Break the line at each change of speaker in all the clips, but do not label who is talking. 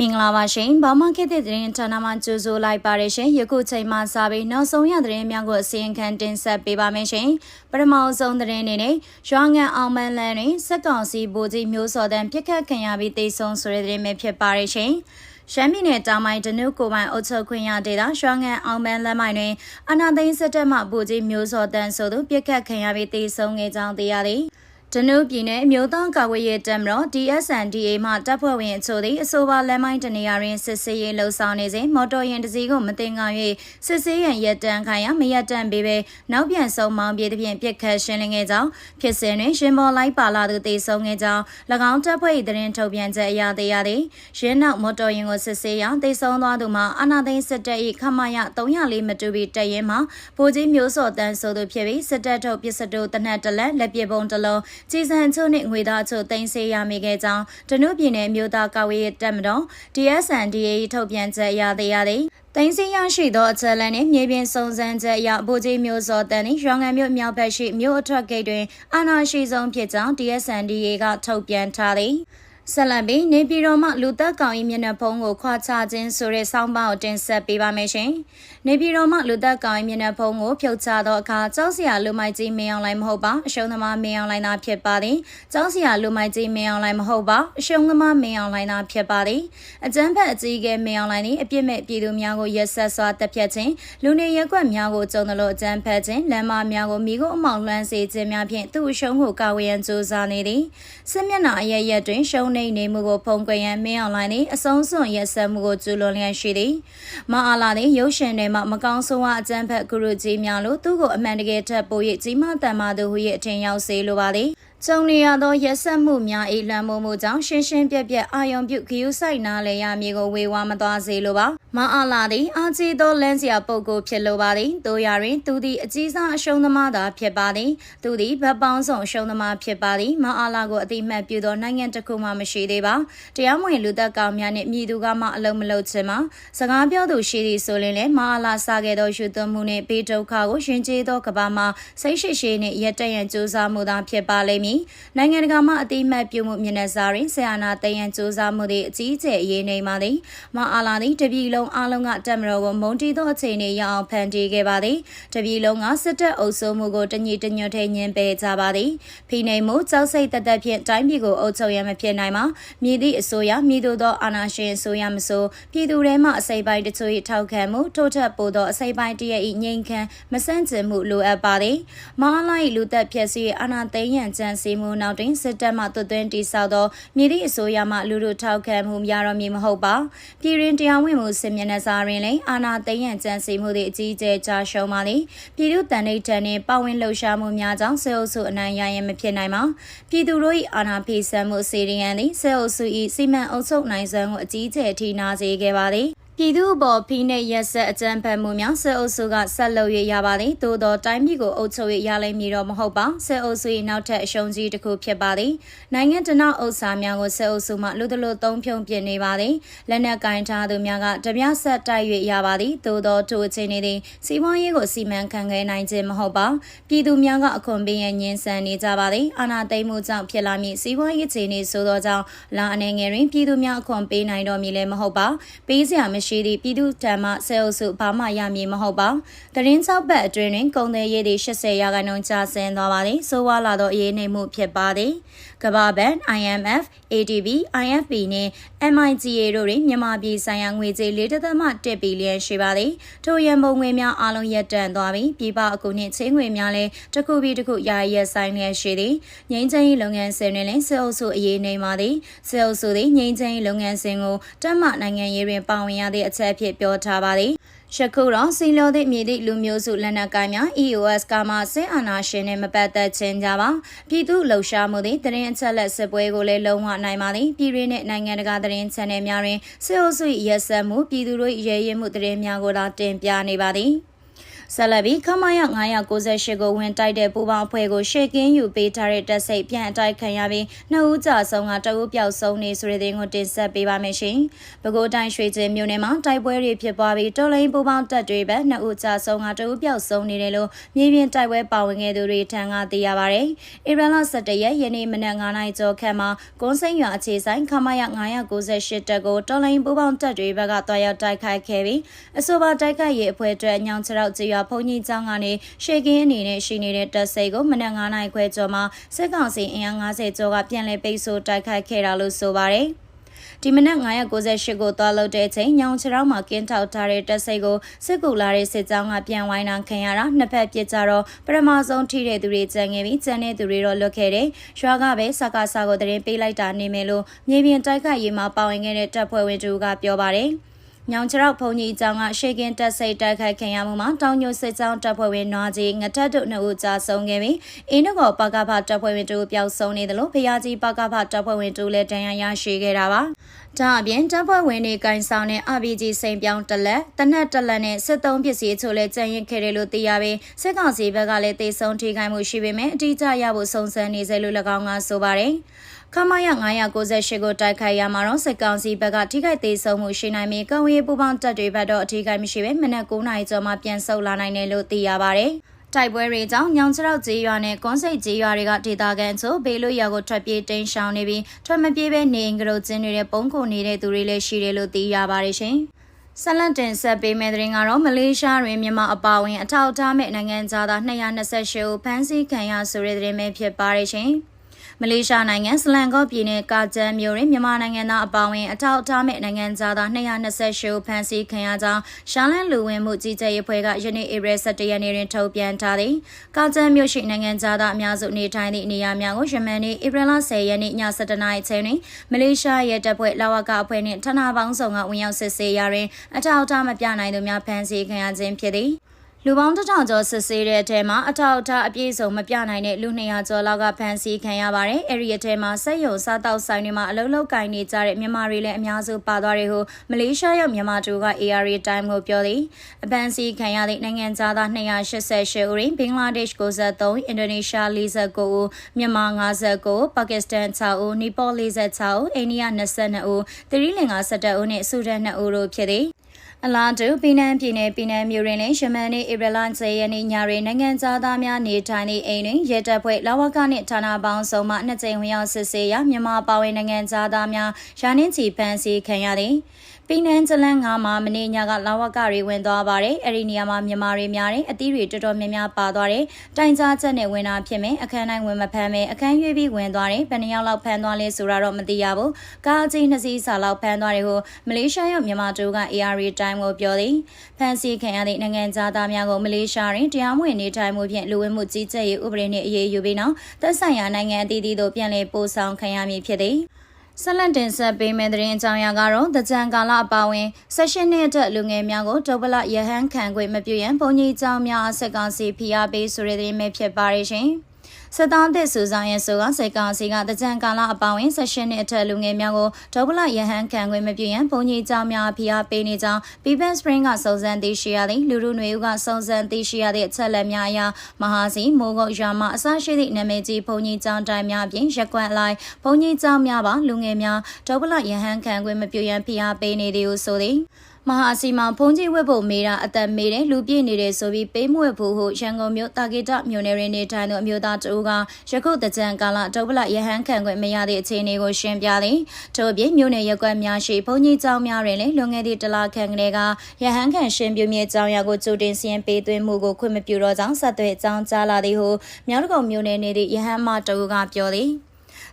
မင်္ဂလာပါရှင်။ဘာမခေတ်တဲ့သတင်းဌာနမှကြိုဆိုလိုက်ပါရရှင်။ယခုချိန်မှစပြီးနောက်ဆုံးရသတင်းများကိုအစီရင်ခံတင်ဆက်ပေးပါမယ်ရှင်။ပထမဆုံးသတင်းအနေနဲ့ရွာငံအောင်မန်းလန်းတွင်စက်ကောင်စီဗိုလ်ကြီးမျိုးစော်တန်းပြစ်ခတ်ခံရပြီးတေဆုံးဆိုတဲ့သတင်းပဲဖြစ်ပါရရှင်။ရှမ်းပြည်နယ်တောင်ပိုင်းဒနုကိုပိုင်အုပ်ချုပ်ခွင့်ရဒေသရွှာငံအောင်မန်းလမ်းမိုင်တွင်အနာသိန်းစစ်တပ်မှဗိုလ်ကြီးမျိုးစော်တန်းဆိုသူပြစ်ခတ်ခံရပြီးတေဆုံးခဲ့ကြောင်းသိရသည်။ ဒနုပြည်နယ်အမျိုးသားကာကွယ်ရေးတပ်မတော် DSNDA မှတပ်ဖွဲ့ဝင်အချို့သည်အဆိုပါလမ်းမိုင်းတနေရာတွင်စစ်ဆေးရေးလှုပ်ဆောင်နေစဉ်မော်တော်ယာဉ်တစ်စီးကိုမတင်ကား၍စစ်ဆေးရန်ရက်တန်းခိုင်ရမရက်တန်းပေးပဲနောက်ပြန်ဆုံးမောင်းပြေးသဖြင့်ပြစ်ခတ်ရှင်းလင်းခဲ့ကြောင်းဖြစ်စဉ်တွင်ရှင်ပေါ်လိုက်ပါလာသူတေဆုံးခဲ့ကြောင်း၎င်းတပ်ဖွဲ့၏သတင်းထုတ်ပြန်ချက်အရသိရသည်ရင်းနောက်မော်တော်ယာဉ်ကိုစစ်ဆေးရာတေဆုံးသွားသူမှာအနာသိန်းစစ်တပ်၏ခမရ304မတူပြီးတပ်ရင်းမှာဗိုလ်ကြီးမျိုးစော်တန်းဆိုသူဖြစ်ပြီးစစ်တပ်ထုတ်ပစ္စတိုတနက်တလက်လက်ပစ်ပုံတစ်လုံးကြီးစံချို့နှင့်ငွေသားချို့တင်ဆေးရမိခဲ့ကြောင်းဒနုပြည်နယ်မြို့သားကာဝေးတပ်မတော် DSNDA ထုတ်ပြန်ချက်ရသေးရသည်တင်စီရရှိသောအချက်အလက်နှင့်မြေပြင်စုံစမ်းချက်အရဗိုလ်ကြီးမျိုးစောတန်နှင့်ရွာငံမြို့မြောက်ဘက်ရှိမြို့အထွက်ဂိတ်တွင်အာဏာရှိဆုံးဖြစ်ကြောင်း DSNDA ကထုတ်ပြန်ထားသည် ဆက်လက်ပြီးနေပြည်တော်မှလူသက်ကောင်၏မျက်နှာဖုံးကိုခွာချခြင်းဆိုတဲ့စောင်းပါကိုတင်ဆက်ပေးပါမယ်ရှင်။နေပြည်တော်မှလူသက်ကောင်၏မျက်နှာဖုံးကိုဖြုတ်ချသောအခါကြောက်စရာလူမိုက်ကြီးမင်းအောင်လိုင်းမဟုတ်ပါအရှုံးသမားမင်းအောင်လိုင်းသာဖြစ်ပါသည်။ကြောက်စရာလူမိုက်ကြီးမင်းအောင်လိုင်းမဟုတ်ပါအရှုံးသမားမင်းအောင်လိုင်းသာဖြစ်ပါသည်။အကြမ်းဖက်အကြီးအကဲမင်းအောင်လိုင်းသည်အပြစ်မဲ့ပြည်သူများကိုရက်ဆက်စွာတပ်ဖြတ်ခြင်းလူနေရက်ကွက်များကိုကျုံသလိုအကြမ်းဖက်ခြင်းလမ်းမများကိုမိကိုအမောင်လွှမ်းစေခြင်းများဖြင့်သူ့အရှုံးကိုကာဝေးရန်ကြိုးစားနေသည်။စစ်မျက်နှာအရရက်တွင်ရှုံးနေနေမှုကိုဖုံကွယ်ရန်မင်းအောင်လိုင်းသည်အဆုံးစွန်ရက်ဆက်မှုကိုကျူးလွန်လျက်ရှိသည်မအားလာသည်ရုပ်ရှင်ထဲမှမကောင်းဆိုးဝါအကြမ်းဖက်ဂရုကြီးများလို့သူ့ကိုအမှန်တကယ်ထပ်ပို၍ကြီးမားတန်မာသူဟု၏အထင်ရောက်စေလိုပါသည် ကျုံနေရသောရက်ဆက်မှုများ၏လွှမ်းမိုးမှုကြောင့်ရှင်းရှင်းပြပြအာယုံပြုဂယုဆိုင်နာလေရမည်ကိုဝေဝါမသွားစေလိုပါမအားလာသည်အာကြီးသောလမ်းစရာပုဂ္ဂိုလ်ဖြစ်လိုပါသည်တို့ရတွင်သူသည်အကြီးစားအရှုံးသမားသာဖြစ်ပါသည်သူသည်ဗတ်ပေါင်းဆောင်အရှုံးသမားဖြစ်ပါသည်မအားလာကိုအတိမတ်ပြုသောနိုင်ငံတစ်ခုမှမရှိသေးပါတရားမဝင်လူသက်ကောင်များနှင့်မြည်သူကမှအလုံးမလုံးချင်မှာစကားပြောသူရှိသည်ဆိုရင်လည်းမအားလာစားခဲ့သောယူသွမှုနှင့်ဘေးဒုက္ခကိုရှင်ကျေးသောကဘာမှာစိတ်ရှိရှိနှင့်ရက်တရန်ကြိုးစားမှုသာဖြစ်ပါလိမ့်မည်နိုင်ငံတကာမှအတိမတ်ပြုမှုမျက်နှာစာတွင်ဆရာနာတယံကြိုးစားမှုသည်အကြီးအကျယ်အရေးနေပါသည်မအားလာသည်တပြည်လုံးအားလုံးကတက်မတော်ကိုမုံတီသောအခြေအနေရအောင်ဖန်တီးခဲ့ပါသည်တပြည်လုံးကစစ်တပ်အုပ်စိုးမှုကိုတညီတညွတ်ထဲညှင်းပယ်ကြပါသည်ဖိနှိမ်မှုကြောက်စိတ်တသက်ဖြင့်တိုင်းပြည်ကိုအုပ်ချုပ်ရမဖြစ်နိုင်မှာမြည်သည့်အစိုးရမြည်သူသောအာဏာရှင်အစိုးရမဆိုပြည်သူတွေမှအစိပ်ပိုင်းတချို့၏ထောက်ခံမှုထို့ထက်ပိုသောအစိပ်ပိုင်းတရ၏ငြိမ်ခံမဆန့်ကျင်မှုလိုအပ်ပါသည်မဟာလာ၏လူသက်ဖြစ်စီအာဏာသိမ်းရန်ကြံစည်မှုနောက်တွင်စစ်တပ်မှသွတ်သွင်းတိဆောက်သောမြည်သည့်အစိုးရမှလူလူထောက်ခံမှုများတော်မည်မဟုတ်ပါပြည်တွင်တရားဝင်မှုစစ်မျက်နှာစာတွင်လည်းအာဏာသိမ်းရန်ကြံစည်မှုသည့်အကြီးအကျယ်ကြာရှုံးပါသည်ပြည်သူတန်ဋိဌာန်နှင့်ပတ်ဝန်းလှုပ်ရှားမှုများကြောင့်စေအုပ်စုအနိုင်ရရင်မဖြစ်နိုင်ပါပြည်သူတို့၏အာဏာဖိစံမှုစီရီယန်သည်စေအုပ်စု၏စီမံအုပ်ချုပ်နိုင်စွမ်းကိုအကြီးအကျယ်ထိနာစေခဲ့ပါသည် ပြည်သူအပေါ်ဖိနှိပ်ရက်ဆက်အကြမ်းဖက်မှုများစစ်အုပ်စုကဆက်လုပ်ရရပါသည်သို့သောတိုင်းပြည်ကိုအုပ်ချုပ်ရရလိမ့်မည်တော့မဟုတ်ပါစစ်အုပ်စု၏နောက်ထပ်အရှုံးကြီးတစ်ခုဖြစ်ပါသည်နိုင်ငံတနောက်အုပ်စာများကိုစစ်အုပ်စုမှလူသလိုသုံးဖြုံပြနေပါသည်လက်နက်ကင်ထားသူများကတပြဆက်တိုက်၍ရပါသည်သို့သောထိုအခြေအနေသည်စီးပွားရေးကိုစီမံခန့်ခွဲနိုင်ခြင်းမဟုတ်ပါပြည်သူများကအခွန်ပေးရန်ညှင်းဆန်နေကြပါသည်အာဏာသိမ်းမှုကြောင့်ဖြစ်လာမည့်စီးပွားရေးအခြေအနေဆိုသောကြောင့်လာအနေငယ်တွင်ပြည်သူများအခွန်ပေးနိုင်တော်မူလည်းမဟုတ်ပါပေးစရာမရှိသည့်ပြည်သူတံမှဆဲအုပ်စုဘာမှရမည်မဟုတ်ပါတရင်၆ဘက်အတွင်းတွင်ကုန်သည်ရေးသည်80ရာခိုင်နှုန်းကျဆင်းသွားပါသည်ဆိုးဝါးလာသောအရေးနှိမ်မှုဖြစ်ပါသည်ကမ္ဘာဘဏ် IMF ADB IFP နှင့် MIGA တို့တွင်မြန်မာပြည်ဆိုင်ရာငွေကြေး4.1ဘီလီယံရှိပါသည်ထိုရန်ပုံငွေများအလုံးရပ်တန့်သွားပြီးပြည်ပအကူနှင့်ချင်းငွေများလည်းတစ်ခုပြီးတစ်ခုယာယီရပ်ဆိုင်လျက်ရှိသည်ငိမ့်ချမ်းရေးလုပ်ငန်းစဉ်တွင်လည်းစစ်အုပ်စုအရေးနေပါသည်စစ်အုပ်စုသည်ငိမ့်ချမ်းရေးလုပ်ငန်းစဉ်ကိုတက်မှနိုင်ငံရေးတွင်ပါဝင်ရသည့်အချက်ဖြစ်ပြောထားပါသည် ယခုတော့စီလိုသည့်မြေသည့်လူမျိုးစုလက်နက်ကိုင်များ EOS ကမှစစ်အာဏာရှင်နှင့်မပတ်သက်ခြင်းကြပါပြည်သူလှုပ်ရှားမှုသည်တရင်အချက်လက်စစ်ပွဲကိုလည်းလုံးဝနိုင်ပါသည်ပြည်ရင်းနှင့်နိုင်ငံတကာတရင် channel များတွင်စစ်အုပ်စု၏ရက်စက်မှုပြည်သူတို့၏ရဲရဲမှုတရင်များကိုသာတင်ပြနေပါသည် ဆက်လက်ပြီးခမရ998ကိုဝင်တိုက်တဲ့ပူပေါင်းအဖွဲ့ကိုရှေကင်းယူပေးထားတဲ့တပ်စိတ်ပြန်အတိုက်ခံရပြီးနှစ်ဦးကြာဆုံးကတဦးပျောက်ဆုံးနေဆိုတဲ့တဲ့ကိုတင်ဆက်ပေးပါမယ်ရှင်။ပဲခူးတိုင်းရွှေကျင်းမြို့နယ်မှာတိုက်ပွဲတွေဖြစ်ပွားပြီးတော်လိုင်းပူပေါင်းတပ်တွေဘက်နှစ်ဦးကြာဆုံးကတဦးပျောက်ဆုံးနေတယ်လို့မြေပြင်တိုက်ပွဲပါဝင်ခဲ့သူတွေထံကသိရပါဗျ။ဧပြီလ17ရက်ယနေ့မနက်9:00နာရီကျော်ခန့်မှာကွန်စိန်ရွာအခြေဆိုင်ခမရ998တပ်ကိုတော်လိုင်းပူပေါင်းတပ်တွေဘက်ကတွားရောက်တိုက်ခိုက်ခဲ့ပြီးအဆိုပါတိုက်ခိုက်ရေးအဖွဲ့အတွက်ညောင်ချရောက်ကျေးရွာဘုံကြီးကျောင်းကနေရှေကင်းအနေနဲ့ရှိနေတဲ့တပ်စိတ်ကိုမနက်9နာရီခွဲကျော်မှာစစ်ကောင်စီအင်အား90ကျော်ကပြန်လည်ပိတ်ဆို့တိုက်ခိုက်ခဲ့တာလို့ဆိုပါတယ်။ဒီမနက်998ကိုသွားလို့တဲ့အချိန်ညောင်ချောင်းမှာကင်းထောက်ထားတဲ့တပ်စိတ်ကိုစစ်ကူလာတဲ့စစ်ကြောင်းကပြန်ဝိုင်းတာခံရတာနှစ်ဖက်ပြစ်ကြတော့ပထမဆုံးထိတဲ့သူတွေကြံခဲ့ပြီးကြံတဲ့သူတွေတော့လွတ်ခဲ့တယ်။ရွာကပဲစကားစာကိုတရင်ပေးလိုက်တာနေမယ်လို့မြေပြင်တိုက်ခိုက်ရေးမှာပါဝင်ခဲ့တဲ့တပ်ဖွဲ့ဝင်တူကပြောပါတယ်။ ညောင်ချရောက်ဘုံကြီးအကြောင်းကရှေကင်တက်စိတ်တိုက်ခိုက်ခံရမှုမှာတောင်ညိုစစ်ကြောင်းတပ်ဖွဲ့ဝင်နွားကြီးငထက်တို့နှစ်ဦးကြာဆုံးခဲ့ပြီးအင်းတို့ကပကဖတပ်ဖွဲ့ဝင်တို့ပျောက်ဆုံးနေတယ်လို့ဖျားကြီးပကဖတပ်ဖွဲ့ဝင်တို့လည်းတန်ရာရရှိခဲ့တာပါ။ဒါအပြင်တပ်ဖွဲ့ဝင်တွေကင်ဆောင်တဲ့ RPG စိန်ပြောင်းတလက်တနက်တလက်နဲ့စစ်သုံးပစ္စည်းချို့လည်းကြံရင်ခဲ့တယ်လို့သိရပြီးစစ်ကောင်စီဘက်ကလည်းတေဆုံးထိခိုက်မှုရှိပေမဲ့အတိအကျရဖို့စုံစမ်းနေစေလို့၎င်းကဆိုပါတယ်။ ခမရ998ကိုတိုက်ခိုက်ရမှာတော့စစ်ကောင်စီဘက်ကထိခိုက်သေးဆုံးမှုရှိနိုင်ပြီးကံဝေးပူပေါင်းတပ်တွေဘက်တော့အထိခိုက်မရှိဘဲမနက်9နာရီကျော်မှပြန်ဆုတ်လာနိုင်တယ်လို့သိရပါဗျ။တိုက်ပွဲတွေကြောင့်ညောင်ချရောက်ကျေးရွာနဲ့ကွန်စိတ်ကျေးရွာတွေကဒေသခံချို့ဘေးလွတ်ရာကိုထွက်ပြေးတိမ်းရှောင်နေပြီးထွက်မပြေးပဲနေအိမ်ကလေးကျင်းနေတဲ့ပုံခုနေတဲ့သူတွေလည်းရှိတယ်လို့သိရပါတယ်ရှင်။ဆလန်တင်ဆက်ပေးမဲ့တဲ့ရင်ကတော့မလေးရှားတွင်မြန်မာအပါအဝင်အထောက်အထားမဲ့နိုင်ငံသား228ဦးဖမ်းဆီးခံရဆိုတဲ့တဲ့မဲ့ဖြစ်ပါတယ်ရှင်။ မလေးရှားနိုင်ငံစလန်ကော့ပြည်နယ်ကာဂျန်မြို့တွင်မြန်မာနိုင်ငံသားအပါအဝင်အထောက်အထားမဲ့နိုင်ငံသားသား228ဦးဖမ်းဆီးခံရကြောင်းရှာလန်လူဝင်မှုကြီးကြပ်ရေးဖွဲ့ကယနေ့ဧပြီ17ရက်နေ့တွင်ထုတ်ပြန်ထားသည်ကာဂျန်မြို့ရှိနိုင်ငံသားအများစုနေထိုင်သည့်နေရာများကိုယမန်နေ့ဧပြီလ10ရက်နေ့ည7:00နာရီချိန်တွင်မလေးရှားရဲတပ်ဖွဲ့လာဝကအဖွဲ့နှင့်ဌာနပေါင်းစုံကဝင်ရောက်စစ်ဆေးရာတွင်အထောက်အထားမပြနိုင်သူများဖမ်းဆီးခံရခြင်းဖြစ်သည် လူပေါင်းတစ်ထောင်ကျော်စစ်ဆေးတဲ့အထဲမှာအထောက်အထားအပြည့်စုံမပြနိုင်တဲ့လူ200ကျော်လောက်ကဖမ်းဆီးခံရပါတယ်။အဲဒီအထဲမှာစက်ရုံစားတောက်ဆိုင်တွေမှာအလုံးလုံးကင်နေကြတဲ့မြန်မာတွေလည်းအများစုပါသွားတယ်ဟုမလေးရှားရောက်မြန်မာတူက ARA Time ကိုပြောသည်။အဖမ်းဆီးခံရတဲ့နိုင်ငံသားသား288ဦးရင်းဘင်္ဂလားဒေ့ရှ်93အင်ဒိုနီးရှား49ဦးမြန်မာ59ပါကစ္စတန်6ဦးနီပေါ46ဦးအိန္ဒိယ22ဦးသီရိလင်္ကာ17ဦးနဲ့ဆူဒန်2ဦးတို့ဖြစ်သည်။ အလားတူပီနန်ပြည်နယ်ပီနန်မြို့တွင်လည်းယမန်နေ့ဧပြီလ10ရက်နေ့ညတွင်နိုင်ငံသားများနေထိုင်သည့်အိမ်တွင်ရဲတပ်ဖွဲ့လာဝကနှင့်ဌာနပေါင်းစုံမှနှစ်ကြိမ်ဝင်ရောက်စစ်ဆေးရာမြန်မာပါဝင်နိုင်ငံသားများရာနှင်းချီဖမ်းဆီးခံရသည် ပီနန်ဇလန်ငါမှာမနေ့ညကလာဝကတွေဝင်သွားပါတယ်။အဲဒီနေရာမှာမြန်မာတွေများတယ်အသီးတွေတော်တော်များများပါသွားတယ်။တိုင်ကြားချက်နဲ့ဝင်တာဖြစ်မယ်အခန်းတိုင်းဝင်မဖမ်းမယ်အခန်းရွေးပြီးဝင်သွားတယ်။ဘယ်နှယောက်လောက်ဖမ်းသွားလဲဆိုတာတော့မသိရဘူး။ကားအကြီးနှစ်စီးစာလောက်ဖမ်းသွားတယ်ဟုမလေးရှားရောက်မြန်မာတို့က ARA Time ကိုပြောသည်။ဖမ်းဆီးခံရသည့်နိုင်ငံသားများကိုမလေးရှားတွင်တရားမဝင်နေထိုင်မှုဖြင့်လူဝင်မှုကြီးကြပ်ရေးဥပဒေနှင့်အရေးယူပြီးနောက်သက်ဆိုင်ရာနိုင်ငံအသီးသီးတို့ပြန်လည်ပို့ဆောင်ခံရမည်ဖြစ်သည်။ ဆက်လက်တင်ဆက်ပေးမယ့်သတင်းအကြောင်းအရာကတော့တကြံကာလအပါဝင်ဆက်ရှင်နှစ်အတွက်လူငယ်များကိုဒုပလရဟန်းခံခွင့်မပြုရန်ဘုံကြီးကျောင်းများအဆက်ကောင်စီဖိအားပေးဆိုတဲ့သတင်းပဲဖြစ်ပါရရှင်။ စစ်သားသစ်စုဆောင်ရဲဆိုကစိတ်ကောင်စီကတကြံကာလအပေါင်းဝင်ဆက်ရှင်နှစ်အထက်လူငယ်များကိုဒုဗလရဟန်းခံခွင့်မပြုရန်ဘုံကြီးကျောင်းများဖိအားပေးနေကြောင်း People Spring ကစုံစမ်းသိရှိရသည့်လူလူနွေဦးကစုံစမ်းသိရှိရသည့်အချက်လက်များအရမဟာစီမိုးကုတ်ရွာမှအစရှိသည့်နာမည်ကြီးဘုံကြီးကျောင်းတိုင်းများပြင်ရက်ကွက်လိုက်ဘုံကြီးကျောင်းများပါလူငယ်များဒုဗလရဟန်းခံခွင့်မပြုရန်ဖိအားပေးနေသည်ဟုဆိုသည် မဟာစီမံဖုန်ကြီးဝက်ဖို့မေးတာအသက်မေးတယ်လူပြည့်နေတယ်ဆိုပြီးပေးမွေဖို့ဟုရန်ကုန်မြို့တာဂီတမြို့နယ်ရင်းနေထိုင်သူအမျိုးသားတဦးကရခုတကြံကာလဒုဗလရဟန်းခံခွင့်မရသည့်အခြေအနေကိုရှင်းပြသည်ထို့ပြင်မြို့နယ်ရက်ကွက်များရှိဘုံကြီးကျောင်းများတွင်လည်းလွန်ခဲ့သည့်တလခန့်ကလေးကရဟန်းခံရှင်းပြမြေကျောင်းရကိုကြိုတင်စီရင်ပေးသွင်းမှုကိုခွင့်မပြုတော့ကြောင်းဆက်သွယ်အကြောင်းကြားလာသည်ဟုမြောက်တကုံမြို့နယ်နေသည့်ရဟန်းမတဦးကပြောသည်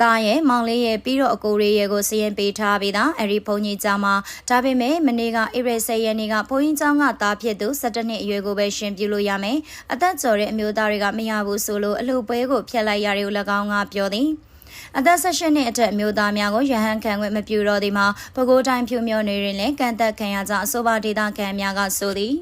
သားရဲ့မောင်လေးရဲ့ပြီးတော့အကိုလေးရဲ့ကိုစီရင်ပေးထားပြီးသားအဲ့ဒီဘုန်းကြီးကျောင်းမှာဒါပေမဲ့မနေ့ကဧပြီ10ရက်နေ့ကဘုန်းကြီးကျောင်းကသားဖြစ်သူ17နှစ်အရွယ်ကိုပဲရှင်ပြုလို့ရမယ်အသက်ကျော်တဲ့အမျိုးသားတွေကမရဘူးဆိုလို့အလှပွဲကိုဖျက်လိုက်ရတယ်လို့၎င်းကပြောသည်အသက်16နှစ်အထက်အမျိုးသားများကိုရဟန်းခံခွင့်မပြုတော့သည်မှာပဲခူးတိုင်းဖြူမြို့နယ်တွင်လည်းကန့်သက်ခံရကြောင်းအဆိုပါဒေသခံများကဆိုသည်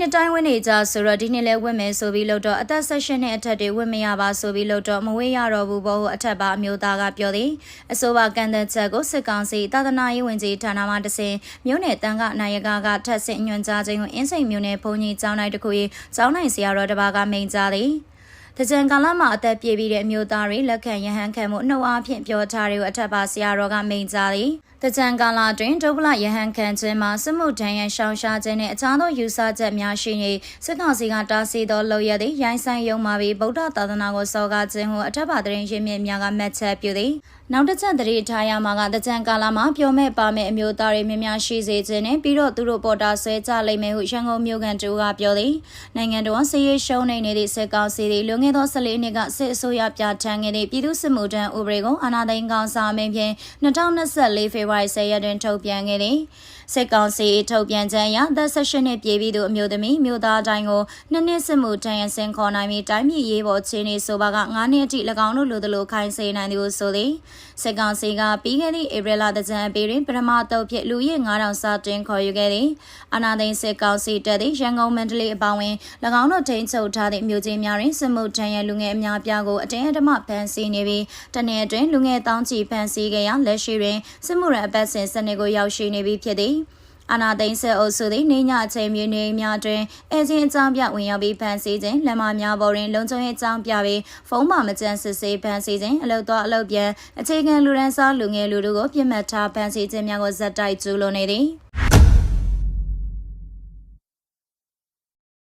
နှစ်တိုင်းဝင်နေကြဆိုတော့ဒီနှစ်လဲဝင်မယ်ဆိုပြီးလို့တော့အသက်16နှစ်အထက်တွေဝင်မရပါဆိုပြီးလို့တော့မဝေးရတော့ဘူးဘောဟုအထက်ပါအမျိုးသားကပြောသည်အဆိုပါကန်တဲ့ချက်ကိုစစ်ကောင်စီတာသနာရေးဝန်ကြီးဌာနမှတဆင်မြို့နယ်တန်ခနိုင်ရကကထက်ဆင့်ညွှန်ကြားခြင်းကိုအင်းစိန်မြို့နယ်ဘုံကြီးကျောင်းတိုင်းတစ်ခု၏ကျောင်းနိုင်ဆရာတော်တစ်ပါးကမိန့်ကြားသည် တကြံကာလမှာအသက်ပြည့်ပြီးတဲ့အမျိုးသားတွေလက်ခံရဟန်းခံမှုနှုတ်အားဖြင့်ပြောထားတွေကိုအထက်ပါဆရာတော်ကမိန့်ကြားသည်တကြံကာလတွင်ဒုဗလယဟန်ခံခြင်းမှာစစ်မှုထမ်းရန်ရှောင်ရှားခြင်းနှင့်အခြားသောယူဆချက်များရှိနေစစ်ကောင်စီကတားဆီးသောလုပ်ရသည့်ရိုင်းဆိုင်ယုံမှာပြီးဗုဒ္ဓသာသနာကိုစော်ကားခြင်းဟုအထက်ပါတရင်ရင်းမြစ်များကမှတ်ချက်ပြုသည် နောက်တစ်ချက်တရေထားရမှာကတကြံကာလမှာပြောမဲ့ပါမဲ့အမျိုးသားတွေများများရှိစေခြင်းနဲ့ပြီးတော့သူတို့ပေါ်တာဆွဲကြလိမ့်မယ်ဟုရန်ကုန်မြို့ကန်တူကပြောသည်နိုင်ငံတော်စီးရေးရှုံးနေနေတဲ့စစ်ကောင်စီတွေလွန်ခဲ့သော14နှစ်ကစစ်အစိုးရပြဋ္ဌာန်းခဲ့တဲ့ပြည်သူ့စစ်မှုထမ်းဥပဒေကိုအာဏာသိမ်းကောင်စာမင်းဖြင့်2024ဖေဖော်ဝါရီ10ရက်တွင်ထုတ်ပြန်ခဲ့သည် စစ်ကောင်စီထုတ်ပြန်ချက်အရသက်18နှစ်ပြည့်ပြီးသူအမျိုးသမီးမျိုးသားတိုင်းကိုနှစ်နှစ်စစ်မှုထမ်းရဆင်ခေါ်နိုင်ပြီးတိုင်းပြည်ရေးပေါ်ခြေနေဆိုပါက9နှစ်အထိ၎င်းတို့လိုသလိုခိုင်းစေနိုင်သည်ဟုဆိုသည်စစ်ကောင်စီကပြီးခဲ့သည့်ဧပြီလတကြံအပေတွင်ပထမတုပ်ဖြစ်လူရည်9000စတင်ခေါ်ယူခဲ့သည်အာနာသိန်းစစ်ကောင်စီတပ်သည်ရန်ကုန်မန္တလေးအပေါင်းဝင်၎င်းတို့ထိန်းချုပ်ထားသည့်မြို့ကြီးများတွင်စစ်မှုထမ်းရလူငယ်အများပြားကိုအတင်းအဓမ္မဖမ်းဆီးနေပြီးတနေ့အတွင်းလူငယ်တောင်းချီဖမ်းဆီးခဲ့ရလက်ရှိတွင်စစ်မှုရန်အပတ်စဉ်စနစ်ကိုရောက်ရှိနေပြီဖြစ်သည် အာနာသိန်းဆက်အုပ်စုသည်နေညအချိန်မျိုးနေများတွင်အဲချင်းအကြောင်းပြဝင်ရောက်ပြီးဖန်ဆီးခြင်းလက်မများပေါ်တွင်လုံခြုံရေးအကြောင်းပြပြီးဖုံးမှမကြမ်းစစ်ဆေးဖန်ဆီးခြင်းအလုတ်တော်အလုတ်ပြန်အခြေခံလူရန်စားလူငယ်လူတို့ကိုပြစ်မှတ်ထားဖန်ဆီးခြင်းများကိုဇက်တိုက်ကျူးလွန်နေသည်။